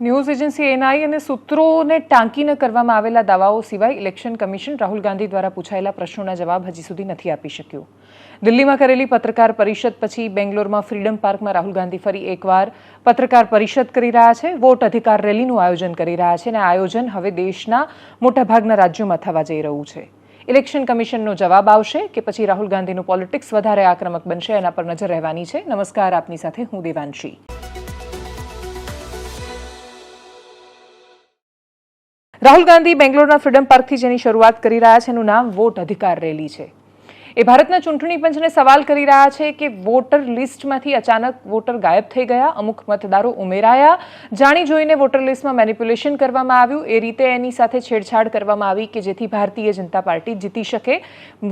News agency Ni અને સૂત્રોને ટાંકીને કરવામાં આવેલા દાવાઓ સિવાય ઇલેક્શન કમિશન રાહુલ ગાંધી દ્વારા પૂછાયેલા પ્રશ્નોના જવાબ હજી સુધી નથી આપી શક્યું. દિલ્હીમાં કરેલી પત્રકાર પરિષદ પછી બેંગ્લોરમાં ફ્રીડમ પાર્કમાં રાહુલ ગાંધી ફરી એકવાર પત્રકાર પરિષદ કરી રહ્યા છે, વોટ અધિકાર રેલીનું આયોજન કરી રહ્યા છે અને આયોજન હવે દેશના મોટાભાગના રાજ્યોમાં થવા જઈ રહ્યું છે. ઇલેક્શન કમિશનનો જવાબ આવશે કે પછી રાહુલ ગાંધીનું પોલિટિક્સ વધારે આક્રમક બનશે એના પર નજર રહેવાની છે. નમસ્કાર, આપની સાથે હું દેવાંશી. રાહુલ ગાંધી બેંગ્લોરના ફ્રીડમ પાર્કથી જેની શરૂઆત કરી રહ્યા છે, એનું નામ વોટ અધિકાર રેલી છે. એ ભારતના ચૂંટણી પંચને સવાલ કરી રહ્યા છે કે વોટર લિસ્ટમાંથી અચાનક વોટર ગાયબ થઈ ગયા, અમુક મતદારો ઉમેરાયા. જાણી જોઈને વોટર લિસ્ટમાં મેનિપ્યુલેશન કરવામાં આવ્યું. એ રીતે એની સાથે છેડછાડ કરવામાં આવી કે જેથી ભારતીય જનતા પાર્ટી જીતી શકે.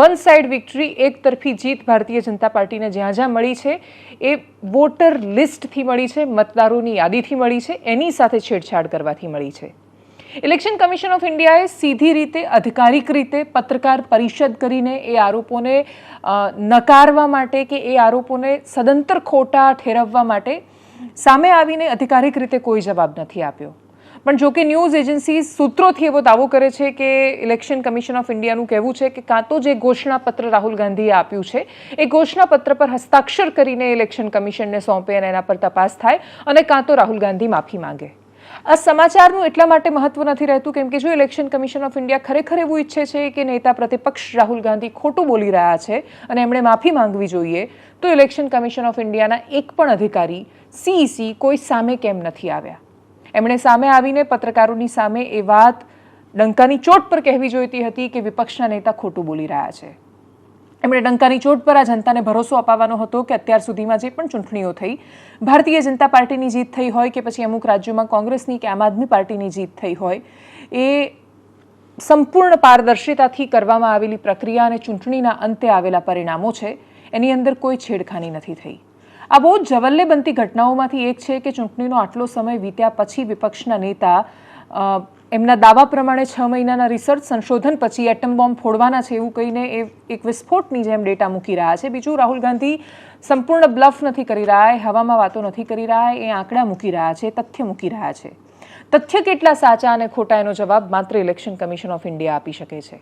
વન સાઇડ વિક્ટરી એક તરફી જીત ભારતીય જનતા પાર્ટીને જ્યાં જ્યાં મળી છે, એ વોટર લિસ્ટથી મળી છે, મતદારોની યાદીથી મળી છે, એની સાથે છેડછાડ કરવાથી મળી છે. ઇલેક્શન કમિશન ઓફ ઇન્ડિયાએ સીધી રીતે, અધિકારિક રીતે પત્રકાર પરિષદ કરીને એ આરોપોને નકારવા માટે કે એ આરોપોને સદંતર ખોટા ઠેરવવા માટે સામે આવીને અધિકારિક રીતે કોઈ જવાબ નથી આપ્યો. પણ જો કે ન્યૂઝ એજન્સી સૂત્રોથી એવો દાવો કરે છે કે ઇલેક્શન કમિશન ઓફ ઇન્ડિયાનું કહેવું છે કે કાં તો જે ઘોષણાપત્ર રાહુલ ગાંધીએ આપ્યું છે, એ ઘોષણાપત્ર પર હસ્તાક્ષર કરીને ઇલેક્શન કમિશનને સોંપે અને એના પર તપાસ થાય અને કાં તો રાહુલ ગાંધી માફી માંગે. આ સમાચારનું એટલા માટે મહત્વ નથી રહેતું કેમ કે જો ઇલેક્શન કમિશન ઓફ ઇન્ડિયા ખરેખર એવું ઈચ્છે છે કે નેતા પ્રતિપક્ષ રાહુલ ગાંધી ખોટું બોલી રહ્યા છે અને એમણે માફી માંગવી જોઈએ, તો ઇલેક્શન કમિશન ઓફ ઇન્ડિયાના એક પણ અધિકારી સીઈસી કોઈ સામે કેમ નથી આવ્યા. એમણે સામે આવીને પત્રકારોની સામે એ વાત ડંકાની ચોટ પર કહેવી જોઈતી હતી કે વિપક્ષના નેતા ખોટું બોલી રહ્યા છે. એમણે ડંકાની ચોટ પર આ જનતાને ભરોસો અપાવવાનો હતો કે અત્યાર સુધીમાં જે પણ ચૂંટણીઓ થઈ, ભારતીય જનતા પાર્ટીની જીત થઈ હોય કે પછી અમુક રાજ્યોમાં કોંગ્રેસની કે આમ આદમી પાર્ટીની જીત થઈ હોય, એ સંપૂર્ણ પારદર્શિતાથી કરવામાં આવેલી પ્રક્રિયા અને ચૂંટણીના અંતે આવેલા પરિણામો છે, એની અંદર કોઈ છેડખાની નથી થઈ. આ બહુ જ જવલ્લે બનતી ઘટનાઓમાંથી એક છે કે ચૂંટણીનો આટલો સમય વીત્યા પછી વિપક્ષના નેતા એમના દાવા પ્રમાણે છ મહિનાના રિસર્ચ સંશોધન પછી એટમ બોમ્બ ફોડવાના છે એવું કહીને એ એક વિસ્ફોટની જેમ ડેટા મૂકી રહ્યા છે. બીજું, રાહુલ ગાંધી સંપૂર્ણ બ્લફ નથી કરી રહ્યા, એ હવામાં વાતો નથી કરી રહ્યા, એ આંકડા મૂકી રહ્યા છે, તથ્ય મૂકી રહ્યા છે. તથ્ય કેટલા સાચા અને ખોટા એનો જવાબ માત્ર ઇલેક્શન કમિશન ઓફ ઇન્ડિયા આપી શકે છે.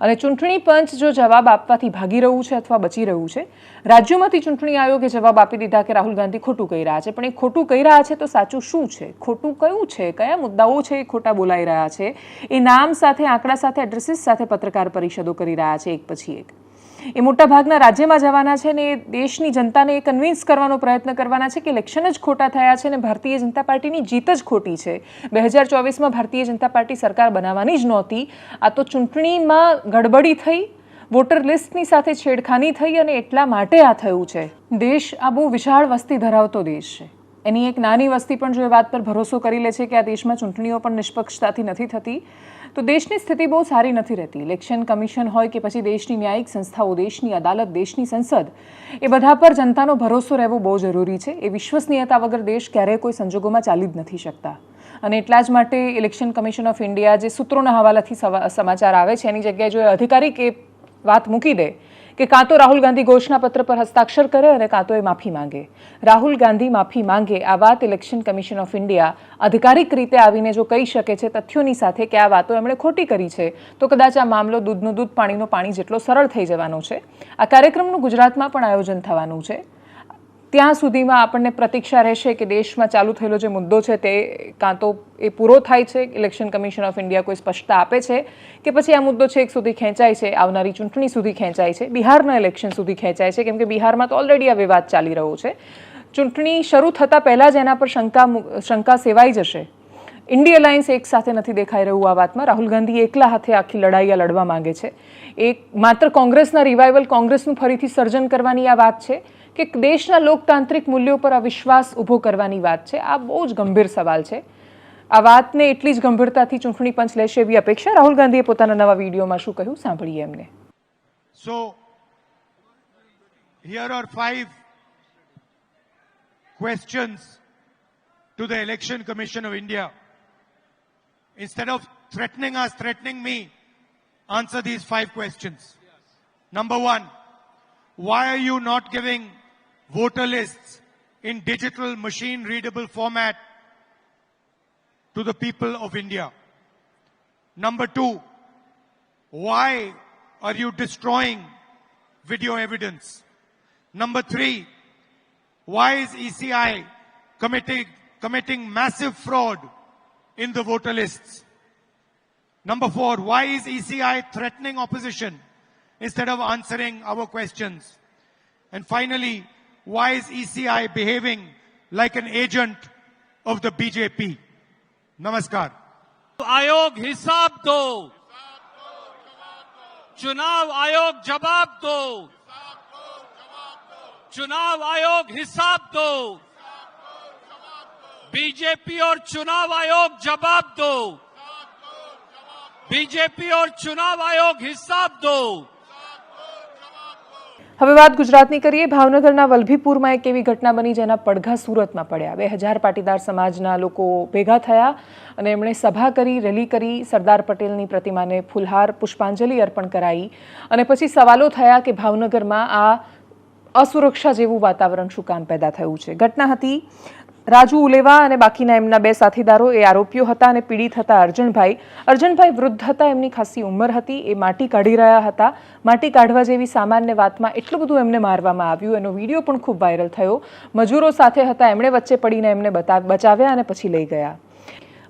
અને ચૂંટણી પંચ જો જવાબ આપવાથી ભાગી રહ્યું છે અથવા બચી રહ્યું છે, રાજ્યોમાંથી ચૂંટણી આયોગે જવાબ આપી દીધા કે રાહુલ ગાંધી ખોટું કહી રહ્યા છે. પણ એ ખોટું કહી રહ્યા છે તો સાચું શું છે? ખોટું કયું છે? કયા મુદ્દાઓ છે એ ખોટા બોલાઈ રહ્યા છે? એ નામ સાથે, આંકડા સાથે એડ્રેસીસ સાથે પત્રકાર પરિષદો કરી રહ્યા છે એક પછી એક. એ મોટાભાગના રાજ્યમાં જવાના છે ને એ દેશની જનતાને એ કન્વિન્સ કરવાનો પ્રયત્ન કરવાના છે કે ઇલેક્શન જ ખોટા થયા છે ને ભારતીય જનતા પાર્ટીની જીત જ ખોટી છે. બે હજાર ચોવીસમાં ભારતીય જનતા પાર્ટી સરકાર બનાવવાની જ નહોતી. આ તો ચૂંટણીમાં ગડબડી થઈ, વોટર લિસ્ટની સાથે છેડખાની થઈ અને એટલા માટે આ થયું છે. દેશ આ બહુ વિશાળ વસ્તી ધરાવતો દેશ છે. એની એક નાની વસ્તી પણ જો એ વાત પર ભરોસો કરી લે છે કે આ દેશમાં ચૂંટણીઓ પણ નિષ્પક્ષતાથી નથી થતી તો દેશની સ્થિતિ બહુ સારી નથી રહેતી. ઇલેક્શન કમિશન હોય કે પછી દેશની ન્યાયિક સંસ્થાઓ, દેશની અદાલત, દેશની સંસદ, એ બધા પર જનતાનો ભરોસો રહેવો બહુ જરૂરી છે. એ વિશ્વસનીયતા વગર દેશ ક્યારેય કોઈ સંજોગોમાં ચાલી જ નથી શકતા. અને એટલા જ માટે ઇલેક્શન કમિશન ઓફ ઇન્ડિયા જે સૂત્રોના હવાલાથી સમાચાર આવે છે, એની જગ્યાએ જો અધિકારી કે વાત મૂકી દે કે કાં તો રાહુલ ગાંધી ઘોષણાપત્ર પર હસ્તાક્ષર કરે અને કાં તો એ માફી માંગે. રાહુલ ગાંધી માફી માંગે આ વાત ઇલેક્શન કમિશન ઓફ ઇન્ડિયા અધિકારિક રીતે આવીને જો કહી શકે છે તથ્યોની સાથે કે આ વાતો એમણે ખોટી કરી છે, તો કદાચ આ મામલો દૂધનું દૂધ પાણીનું પાણી જેટલો સરળ થઈ જવાનો છે. આ કાર્યક્રમનું ગુજરાતમાં પણ આયોજન થવાનું છે. ત્યાં સુધીમાં આપણને પ્રતીક્ષા રહેશે કે દેશમાં ચાલુ થયેલો જે મુદ્દો છે તે કાં તો એ પૂરો થાય છે, ઇલેક્શન કમિશન ઓફ ઇન્ડિયા કોઈ સ્પષ્ટતા આપે છે કે પછી આ મુદ્દો છેક સુધી ખેંચાય છે, આવનારી ચૂંટણી સુધી ખેંચાય છે, બિહારના ઇલેક્શન સુધી ખેંચાય છે, કેમ કે બિહારમાં તો ઓલરેડી આ વિવાદ ચાલી રહ્યો છે. ચૂંટણી શરૂ થતાં પહેલાં જ એના પર શંકા શંકા સેવાઈ જશે. ઇન્ડિયા અલાયન્સ એક સાથે નથી દેખાઈ રહ્યું આ વાતમાં. રાહુલ ગાંધી એકલા હાથે આખી લડાઈ લડવા માંગે છે. એક માત્ર કોંગ્રેસના રિવાઇવલ કોંગ્રેસનું ફરીથી સર્જન કરવાની આ વાત છે. કે દેશના લોકતાંત્રિક મૂલ્યો પર આ વિશ્વાસ ઊભો કરવાની વાત છે આ બહુ જ ગંભીર સવાલ છે આ વાતને એટલી જ ગંભીરતાથી ચૂંટણી પંચ લેશે એવી અપેક્ષા રાહુલ ગાંધીએ પોતાના નવા વિડીયોમાં શું કહ્યું સાંભળીએ એમને So, here are five questions to the Election Commission of India. Instead of threatening us, threatening me, answer these five questions. Number one, why are you not giving voter lists in digital machine readable format to the people of India. Number two, why are you destroying video evidence? Number three, why is ECI committing, committing massive fraud in the voter lists? Number four, why is ECI threatening opposition instead of answering our questions? And finally, why is ECI behaving like an agent of the BJP? Namaskar. आयोग हिसाब दो। चुनाव आयोग जवाब दो। चुनाव आयोग हिसाब दो। बीजेपी और चुनाव आयोग जवाब दो। बीजेपी और चुनाव आयोग हिसाब दो। હવે વાત ગુજરાતની કરીએ. ભાવનગરના વલભીપુરમાં એક એવી ઘટના બની જેના પડઘા સુરતમાં પડ્યા. બે હજાર પાટીદાર સમાજના લોકો ભેગા થયા અને એમણે સભા કરી, રેલી કરી, સરદાર પટેલની પ્રતિમાને ફૂલહાર પુષ્પાંજલિ અર્પણ કરાઈ અને પછી સવાલો થયા કે ભાવનગરમાં આ અસુરક્ષા જેવું વાતાવરણ શું કામ પેદા થયું છે? ઘટના હતી રાજુ ઉલેવા અને બાકીના એમના બે સાથીદારો એ આરોપીઓ હતા અને પીડિત હતા અર્જણભાઈ અર્જનભાઈ વૃદ્ધ હતા, એમની ખાસી ઉંમર હતી, એ માટી કાઢી રહ્યા હતા. માટી કાઢવા જેવી સામાન્ય વાતમાં એટલું બધું એમને મારવામાં આવ્યું, એનો વીડિયો પણ ખૂબ વાયરલ થયો. મજૂરો સાથે હતા, એમણે વચ્ચે પડીને એમને બચાવ્યા અને પછી લઈ ગયા.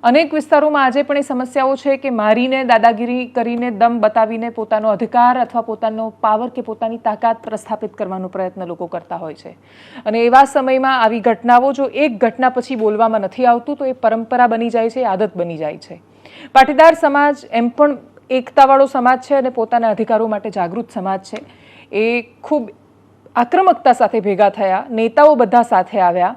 અનેક વિસ્તારોમાં આજે પણ એ સમસ્યાઓ છે કે મારીને, દાદાગીરી કરીને દમ બતાવીને પોતાનો અધિકાર અથવા પોતાનો પાવર કે પોતાની તાકાત પ્રસ્થાપિત કરવાનો પ્રયત્ન લોકો કરતા હોય છે. અને એવા સમયમાં આવી ઘટનાઓ, જો એક ઘટના પછી બોલવામાં નથી આવતું, તો એ પરંપરા બની જાય છે, આદત બની જાય છે. પાટીદાર સમાજ એમ પણ એકતાવાળો સમાજ છે અને પોતાના અધિકારો માટે જાગૃત સમાજ છે. એ ખૂબ આક્રમકતા સાથે ભેગા થયા, નેતાઓ બધા સાથે આવ્યા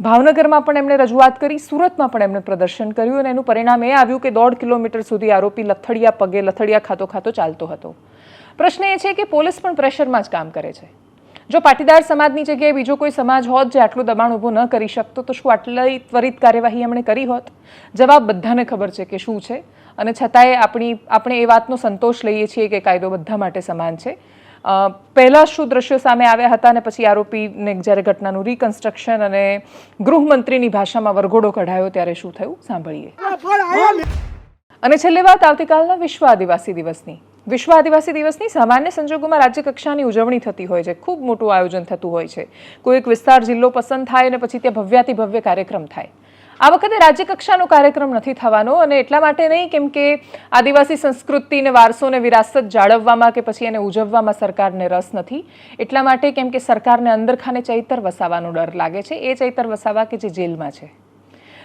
ભાવનગરમાં પણ એમણે રજૂઆત કરી, સુરતમાં પણ એમણે પ્રદર્શન કર્યું અને એનું પરિણામ એ આવ્યું કે દોઢ કિલોમીટર સુધી આરોપી લથડિયા પગે, લથડિયા ખાતો ખાતો ચાલતો હતો. પ્રશ્ન એ છે કે પોલીસ પણ પ્રેશરમાં જ કામ કરે છે. જો પાટીદાર સમાજની જગ્યાએ બીજો કોઈ સમાજ હોત જે આટલું દબાણ ઊભું ન કરી શકતો, તો શું આટલી ત્વરિત કાર્યવાહી એમણે કરી હોત? જવાબ બધાને ખબર છે કે શું છે. અને છતાંય આપણી, આપણે એ વાતનો સંતોષ લઈએ છીએ કે કાયદો બધા માટે સમાન છે. પહેલા શું દ્રશ્યો સામે આવ્યા હતા અને પછી આરોપીને જ્યારે ઘટનાનું રિકન્સ્ટ્રક્શન અને ગૃહમંત્રીની ભાષામાં વરઘોડો કઢાયો, ત્યારે શું થયું? સાંભળીએ. અને છેલ્લે વાત આવતીકાલના વિશ્વ આદિવાસી દિવસની. વિશ્વ આદિવાસી દિવસની સામાન્ય સંજોગોમાં રાજ્ય કક્ષાની ઉજવણી થતી હોય છે. ખૂબ મોટું આયોજન થતું હોય છે. કોઈ એક વિસ્તાર જિલ્લો પસંદ થાય અને પછી ત્યાં ભવ્યાતિ ભવ્ય કાર્યક્રમ થાય. આ વખતે રાજ્યકક્ષાનો કાર્યક્રમ નથી થવાનો અને એટલા માટે નહીં, કેમ કે આદિવાસી સંસ્કૃતિને વારસોને વિરાસત જાળવવામાં કે પછી એને ઉજવવામાં સરકારને રસ નથી. એટલા માટે કેમ કે સરકારને અંદરખાને ચૈતર વસાવાનો ડર લાગે છે. એ ચૈતર વસાવા કે જે જેલમાં છે?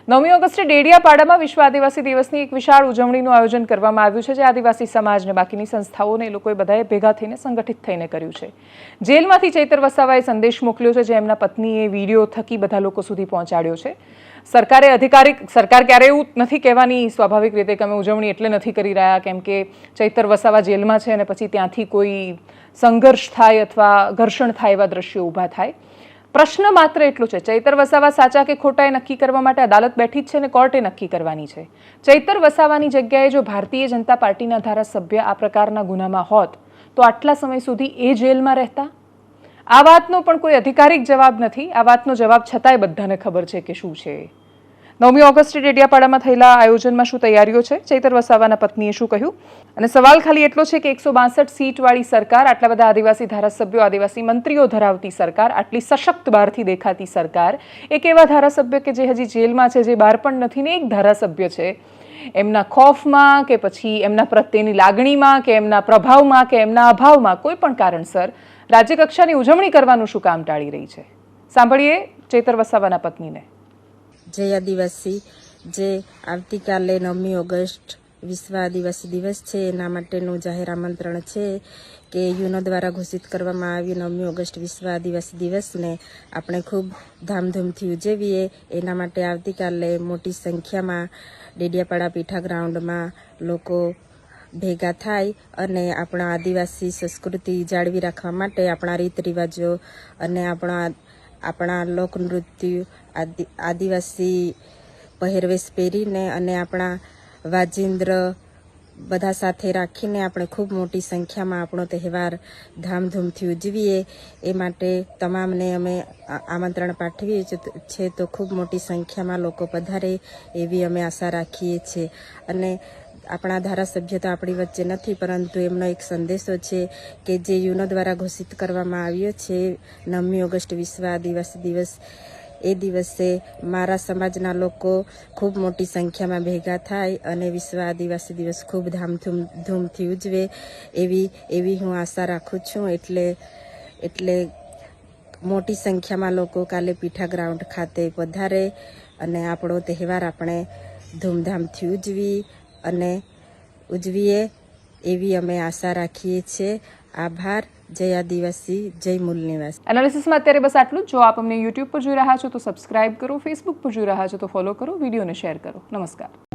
નવમી ઓગસ્ટે ડેડિયાપાડામાં વિશ્વ આદિવાસી દિવસની એક વિશાળ ઉજવણીનું આયોજન કરવામાં આવ્યું છે, જે આદિવાસી સમાજને બાકીની સંસ્થાઓને એ લોકોએ બધાએ ભેગા થઈને સંગઠિત થઈને કર્યું છે. જેલમાંથી ચૈતર વસાવાએ સંદેશ મોકલ્યો છે, જે એમના પત્નીએ વીડિયો થકી બધા લોકો સુધી પહોંચાડ્યો છે. સરકારે અધિકારી સરકાર ક્યારે એવું નથી કહેવાની, સ્વાભાવિક રીતે કે અમે ઉજવણી એટલે નથી કરી રહ્યા, કેમ કે ચૈતર વસાવા જેલમાં છે અને પછી ત્યાંથી કોઈ સંઘર્ષ થાય અથવા ઘર્ષણ થાય એવા દ્રશ્યો ઊભા થાય. પ્રશ્ન માત્ર એટલો છે. ચૈતર વસાવા સાચા કે ખોટા એ નક્કી કરવા માટે અદાલત બેઠી જ છે અને કોર્ટે નક્કી કરવાની છે. ચૈતર વસાવાની જગ્યાએ જો ભારતીય જનતા પાર્ટીના ધારાસભ્ય આ પ્રકારના ગુનામાં હોત, તો આટલા સમય સુધી એ જેલમાં રહેતા? આ વાતનો પણ કોઈ અધિકારિક જવાબ નથી. આ વાતનો જવાબ છતાંય બધાને ખબર છે કે શું છે. નવમી ઓગસ્ટે ડેડિયાપાડામાં થયેલા આયોજનમાં શું તૈયારીઓ છે? ચૈતર વસાવાના પત્નીએ શું કહ્યું? અને સવાલ ખાલી એટલો છે કે એકસો બાસઠ સીટવાળી સરકાર, આટલા બધા આદિવાસી ધારાસભ્યો, આદિવાસી મંત્રીઓ ધરાવતી સરકાર, આટલી સશક્ત બહારથી દેખાતી સરકાર, એક એવા ધારાસભ્ય કે જે હજી જેલમાં છે, જે બહાર પણ નથી ને એક ધારાસભ્ય છે. એમના ખોફમાં કે પછી એમના પ્રત્યેની લાગણીમાં કે એમના પ્રભાવમાં કે એમના અભાવમાં કોઈ પણ કારણસર રાજ્યકક્ષાની ઉજવણી કરવાનું શું કામ ટાળી રહી છે? સાંભળીએ ચેતર વસાવાના પત્નીને. જય આદિવાસી, જે આવતીકાલે નવમી ઓગસ્ટ વિશ્વ આદિવાસી દિવસ છે. એના માટેનું જાહેર આમંત્રણ છે કે યુનો દ્વારા ઘોષિત કરવામાં આવ્યું નવમી ઓગસ્ટ વિશ્વ આદિવાસી દિવસને આપણે ખૂબ ધામધૂમથી ઉજવીએ. એના માટે આવતીકાલે મોટી સંખ્યામાં ડેડિયાપાડા પીઠા ગ્રાઉન્ડમાં લોકો ભેગા થાય અને આપણા આદિવાસી સંસ્કૃતિ જાળવી રાખવા માટે આપણા રીત રિવાજો અને આપણા આપણા લોકનૃત્ય આદિ, આદિવાસી પહેરવેશ પહેરીને અને આપણા વાજિંદ્ર બધા સાથે રાખીને આપણે ખૂબ મોટી સંખ્યામાં આપણો તહેવાર ધામધૂમથી ઉજવીએ. એ માટે તમામને અમે આમંત્રણ પાઠવીએ છીએ છે તો ખૂબ મોટી સંખ્યામાં લોકો પધારે એવી અમે આશા રાખીએ છીએ. અને આપણા ધારાસભ્ય તો આપણી વચ્ચે નથી, પરંતુ એમનો એક સંદેશો છે કે જે યુનો દ્વારા ઘોષિત કરવામાં આવ્યો છે, નવમી ઓગસ્ટ વિશ્વ આદિવાસી દિવસ. એ દિવસે મારા સમાજના લોકો ખૂબ મોટી સંખ્યામાં ભેગા થાય અને વિશ્વ આદિવાસી દિવસ ખૂબ ધામધૂમ, ધૂમથી ઉજવે એવી એવી હું આશા રાખું છું. એટલે એટલે મોટી સંખ્યામાં લોકો કાલે પીઠા ગ્રાઉન્ડ ખાતે પધારે અને આપણો તહેવાર આપણે ધૂમધામથી ઉજવી અને ઉજવીએ એવી અમે આશા રાખીએ છીએ. આભાર. જય આદિવાસી. જય મૂલ નિવાસી. એનાલિસિસમાં અત્યારે બસ આટલું જો. આપ અમને યુટ્યુબ પર જોઈ રહ્યા છો તો સબસ્ક્રાઇબ કરો ફેસબુક પર જોઈ રહ્યા છો તો ફોલો કરો, વિડીયોને શેર કરો. નમસ્કાર.